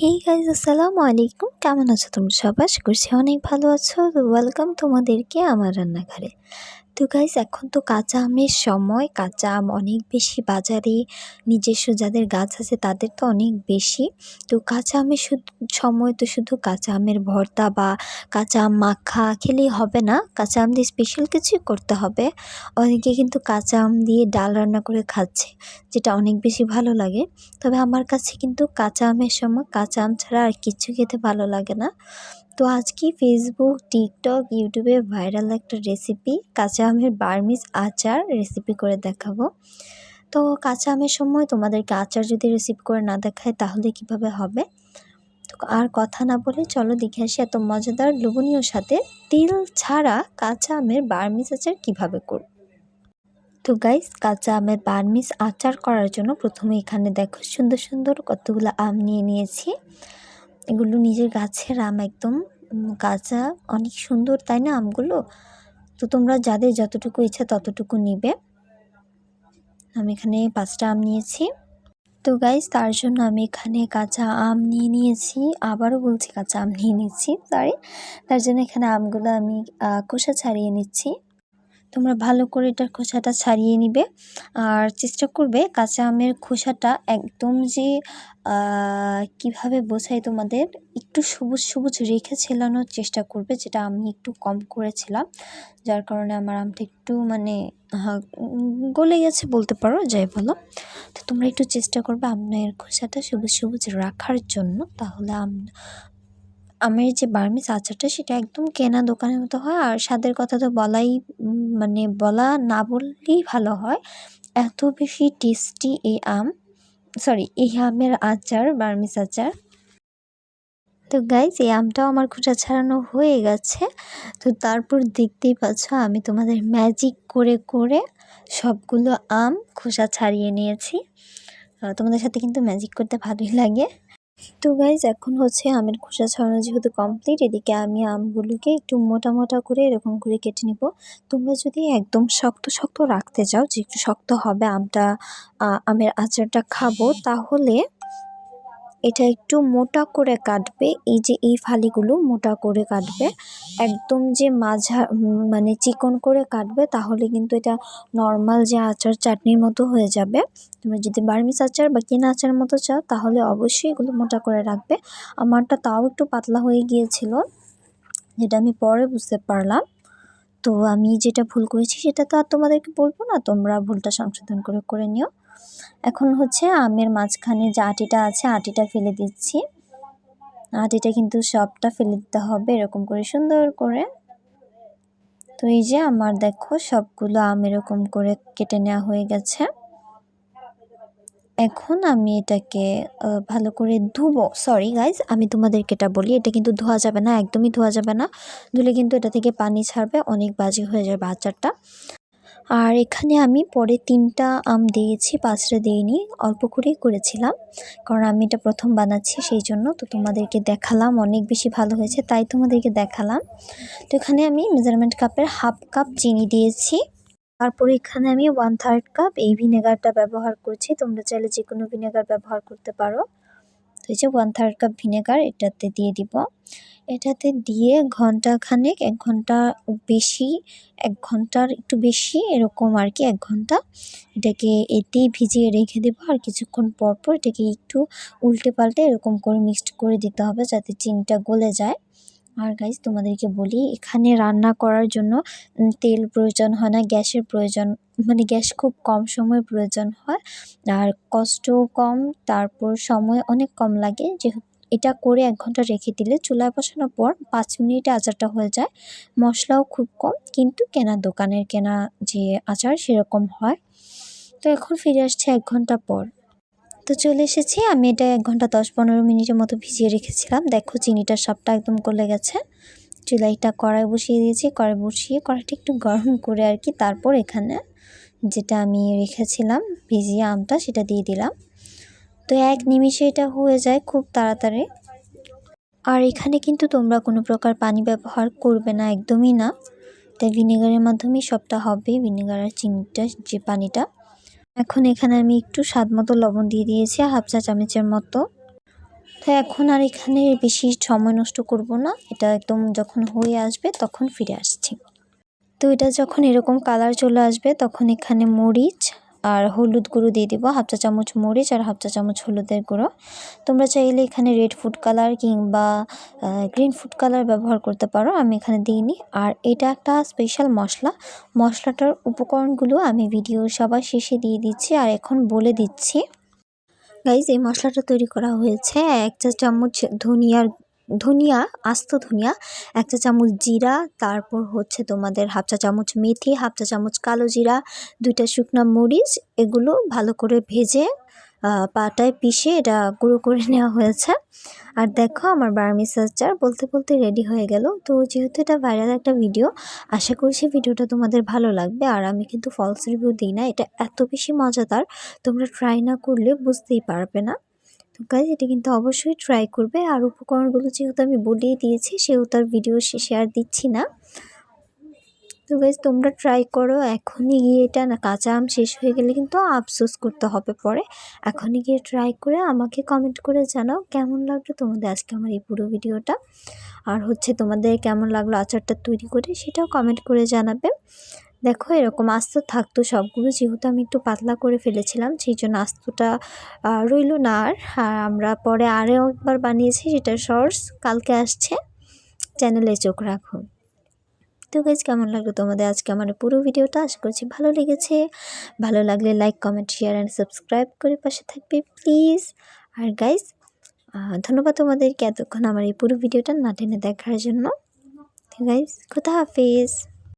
Hey guys আসসালামু আলাইকুম। কেমন আছো তোমরা সবাই? আশা করছি অনেক ভালো আছো। তো ওয়েলকাম তোমাদেরকে আমার রান্নাঘরে। তো গাইজ এখন তো কাঁচা আমের সময়। কাঁচা আম অনেক বেশি বাজারে। নিজস্ব যাদের গাছ আছে তাদের তো অনেক বেশি। তো কাঁচা আমের সময় তো শুধু কাঁচা আমের ভর্তা বা কাঁচা আম মাখা খেলেই হবে না। কাঁচা আম দিয়ে স্পেশাল কিছুই করতে হবে। অনেকে কিন্তু কাঁচা আম দিয়ে ডাল রান্না করে খাচ্ছে, যেটা অনেক বেশি ভালো লাগে। তবে আমার কাছে কিন্তু কাঁচা আমের সময় কাঁচা আম ছাড়া আর কিচ্ছু খেতে ভালো লাগে না। তো আজকে ফেসবুক টিকটক ইউটিউবে ভাইরাল একটা রেসিপি কাঁচা আমের বার্মিজ আচার রেসিপি করে দেখাবো। তো কাঁচা আমের সময় তোমাদেরকে আচার যদি রেসিপি করে না দেখায় তাহলে কীভাবে হবে? তো আর কথা না বলে চলো দেখে আসি এত মজাদার লোভনীয় সাথে তিল ছাড়া কাঁচা আমের বার্মিজ আচার কীভাবে করব। তো গাইস কাঁচা আমের বার্মিজ আচার করার জন্য প্রথমে এখানে দেখো সুন্দর সুন্দর কতগুলো আম নিয়ে নিয়েছি। এগুলো নিজের গাছের আম একদম। কাঁচা অনেক সুন্দর, তাই না আমগুলো? তো তোমরা যাদের যতটুকু ইচ্ছা ততটুকু নিবে। আমি এখানে পাঁচটা আম নিয়েছি। তো গাইজ তার জন্য আমি এখানে কাঁচা আম নিয়ে নিয়েছি। আবারও বলছি কাঁচা আম নিয়ে নিচ্ছি সরি তার জন্য এখানে আমগুলো আমি খোসা ছাড়িয়ে নিচ্ছি। তোমরা ভালো করে এটার খোসাটা ছাড়িয়ে নিবে। আর চেষ্টা করবে কাঁচা আমের খোসাটা একদম যে কীভাবে বোঝাই তোমাদের, একটু সবুজ সবুজ রেখে ছেলানোর চেষ্টা করবে, যেটা আমি একটু কম করেছিলাম। যার কারণে আমার আমটা একটু মানে গলে গেছে বলতে পারো, যাই বলো। তো তোমরা একটু চেষ্টা করবে আপনার খোসাটা সবুজ সবুজ রাখার জন্য। তাহলে আম আমের যে বার্মিজ আচারটা সেটা একদম কেনা দোকানের মতো হয়। আর স্বাদের কথা তো বলাই মানে বলা না বললেই ভালো হয়। এত বেশি টেস্টি এই আম সরি এই আমের আচার, বার্মিজ আচার। তো গাইজ এই আমটাও আমার খোসা ছাড়ানো হয়ে গেছে। তো তারপর দেখতেই পাচ্ছ আমি তোমাদের ম্যাজিক করে করে সবগুলো আম খোসা ছাড়িয়ে নিয়েছি। তোমাদের সাথে কিন্তু ম্যাজিক করতে ভালোই লাগে। তো গাইজ এখন হচ্ছে আমের খোসা ছড়ানো যেহেতু কমপ্লিট এদিকে আমি আমগুলোকে একটু মোটা মোটা করে এরকম করে কেটে নিব। তোমরা যদি একদম শক্ত শক্ত রাখতে চাও, যে একটু শক্ত হবে আমটা আমের আচারটা খাব, তাহলে এটা একটু মোটা করে কাটবে, এই যে এই ফালিগুলো মোটা করে কাটবে। একদম যে মাঝা মানে চিকন করে কাটবে, তাহলে কিন্তু এটা নর্মাল যে আচার চাটনির মতো হয়ে যাবে। তোমরা যদি বার্মিস আচার বা কেনা আচার মতো চাও, তাহলে অবশ্যই এগুলো মোটা করে রাখবে। আমারটা তাও একটু পাতলা হয়ে গিয়েছিল, যেটা আমি পরে বুঝতে পারলাম। তো আমি যেটা ভুল করেছি, সেটা তো আর তোমাদেরকে বলব না, তোমরা ভুলটা সংশোধন করে করে নিও। এখন হচ্ছে আমের মাঝখানে যে আটিটা আছে, আটিটা ফেলে দিচ্ছি। আটিটা কিন্তু সবটা ফেলে দিতে হবে এরকম করে সুন্দর করে। তো এই যে আমার দেখো সবগুলো আম এরকম করে কেটে নেওয়া হয়ে গেছে। এখন আমি এটাকে ভালো করে ধুবো। সরি গাইজ আমি তোমাদেরকে এটা বলি, এটা কিন্তু ধোয়া যাবে না, একদমই ধোয়া যাবে না। ধুলে কিন্তু এটা থেকে পানি ছাড়বে, অনেক বাজে হয়ে যাবে আচারটা। আর এখানে আমি পরে তিনটা আম দিয়েছি, পাঁচটা দিইনি, অল্প করেই করেছিলাম। কারণ আমি এটা প্রথম বানাচ্ছি সেই জন্য তো তোমাদেরকে দেখালাম, অনেক বেশি ভালো হয়েছে তাই তোমাদেরকে দেখালাম। তো এখানে আমি মেজারমেন্ট কাপের হাফ কাপ চিনি দিয়েছি। তারপরে এখানে আমি ওয়ান থার্ড কাপ এই ভিনেগারটা ব্যবহার করছি, তোমরা চাইলে যে কোনো ভিনেগার ব্যবহার করতে পারো। যে ওয়ান থার্ড কাপ ভিনেগার এটাতে দিয়ে দিব। এটাতে দিয়ে ঘণ্টা খানেক, এক ঘণ্টা বেশি, এক ঘণ্টার একটু বেশি, এরকম আর কি এক ঘণ্টা। এটাকে এতেই ভিজিয়ে রেখে দেবো আর কিছুক্ষণ পর পর এটাকে একটু উল্টে পাল্টে এরকম করে মিক্সড করে দিতে হবে যাতে চিনিটা গলে যায়। আর গাইজ তোমাদেরকে বলি, এখানে রান্না করার জন্য তেল প্রয়োজন হয় না, গ্যাসের প্রয়োজন মানে গ্যাস খুব কম সময় প্রয়োজন হয় আর কষ্টও কম, তারপর সময় অনেক কম লাগে। যেহেতু এটা করে এক ঘণ্টা রেখে দিলে চুলায় বসানোর পর পাঁচ মিনিটে আচারটা হয়ে যায়। মশলাও খুব কম, কিন্তু কেনা, দোকানের কেনা যে আচার সেরকম হয়। তো এখন ফিরে আসছে এক ঘণ্টা পর। তো চলে এসেছি, আমি এটা এক ঘণ্টা দশ পনেরো মিনিটের মতো ভিজিয়ে রেখেছিলাম। দেখো চিনিটা সবটা একদম গলে গেছে। চুলাইটা কড়াই বসিয়ে দিয়েছি, কড়াই বসিয়ে কড়াইটা একটু গরম করে আর কি, তারপর এখানে যেটা আমি রেখেছিলাম, ভিজিয়ে আমটা সেটা দিয়ে দিলাম। তো এক নিমিষে এটা হয়ে যায় খুব তাড়াতাড়ি। আর এখানে কিন্তু তোমরা কোনো প্রকার পানি ব্যবহার করবে না, একদমই না। তাই ভিনেগারের মাধ্যমেই সবটা হবে, ভিনেগার আর চিনিটা, যে পানিটা। এখন এখানে আমি একটু স্বাদ মতো লবণ দিয়ে দিয়েছি, হাফ চা চামচের মতো। তো এখন আর এখানে বেশি সময় নষ্ট করব না, এটা একদম যখন হয়ে আসবে তখন ফিরে আসছি। তো এটা যখন এরকম কালার চলে আসবে, তখন এখানে মরিচ আর হলুদ গুঁড়ো দিয়ে দিব, হাফ চা চামচ মরিচ আর হাফ চা চামচ হলুদের গুঁড়ো। তোমরা চাইলে এখানে রেড ফুড কালার কিংবা গ্রিন ফুড কালার ব্যবহার করতে পারো, আমি এখানে দিইনি। আর এটা একটা স্পেশাল মশলা। মশলাটার উপকরণগুলো আমি ভিডিও সবার শেষে দিয়ে দিচ্ছি আর এখন বলে দিচ্ছি। গাইজ এই মশলাটা তৈরি করা হয়েছে এক চা চামচ ধনিয়ার ধনিয়া, আস্ত ধনিয়া এক চা চামচ জিরা, তারপর হচ্ছে তোমাদের হাফ চা চামচ মেথি, হাফ চা চামচ কালো জিরা, দুইটা শুকনা মরিচ, এগুলো ভালো করে ভেজে পাটায় পিষে এটা গুঁড়ো করে নেওয়া হয়েছে। আর দেখো আমার বার্মিস আচার বলতে বলতে রেডি হয়ে গেল। তো যেহেতু এটা ভাইরাল একটা ভিডিও আশা করছি ভিডিওটা তোমাদের ভালো লাগবে। আর আমি কিন্তু ফলস রিভিউ দিই না, এটা এত বেশি মজাদার, তোমরা ট্রাই না করলে বুঝতেই পারবে না। তো গাইজ এটা কিন্তু অবশ্যই ট্রাই করবে। আর উপকরণগুলো যেহেতু আমি বলিয়ে দিয়েছি, সেহেতু আর ভিডিও শেষে আর দিচ্ছি না। তো গাইজ তোমরা ট্রাই করো। এখনই গিয়ে এটা না, কাঁচা আম শেষ হয়ে গেলে কিন্তু আফসোস করতে হবে পরে। এখনই গিয়ে ট্রাই করে আমাকে কমেন্ট করে জানাও কেমন লাগল তোমাদের আজকে আমার এই পুরো ভিডিওটা আর হচ্ছে তোমাদের কেমন লাগল আচারটা তৈরি করে, সেটাও কমেন্ট করে জানাবে। দেখো, এরকম আস্ত থাকতো সবগুলো। যেহেতু আমি একটু পাতলা করে ফেলেছিলাম, সেই জন্য আস্তটা রইল না আর। আমরা পরে আরও একবার বানিয়েছি সেটা শর্টস কালকে আসছে। চ্যানেলে চোখ রাখো। তো গাইজ কেমন লাগল তোমাদের আজকে আমার পুরো ভিডিওটা? আশা করছি ভালো লেগেছে। ভালো লাগলে like comment share and subscribe করে পাশে থাকবে প্লিজ আর গাইজ ধন্যবাদ তোমাদেরকে এতক্ষণ আমার এই পুরো ভিডিওটা না টেনে দেখার জন্য। গাইজ কোথা হাফিজ।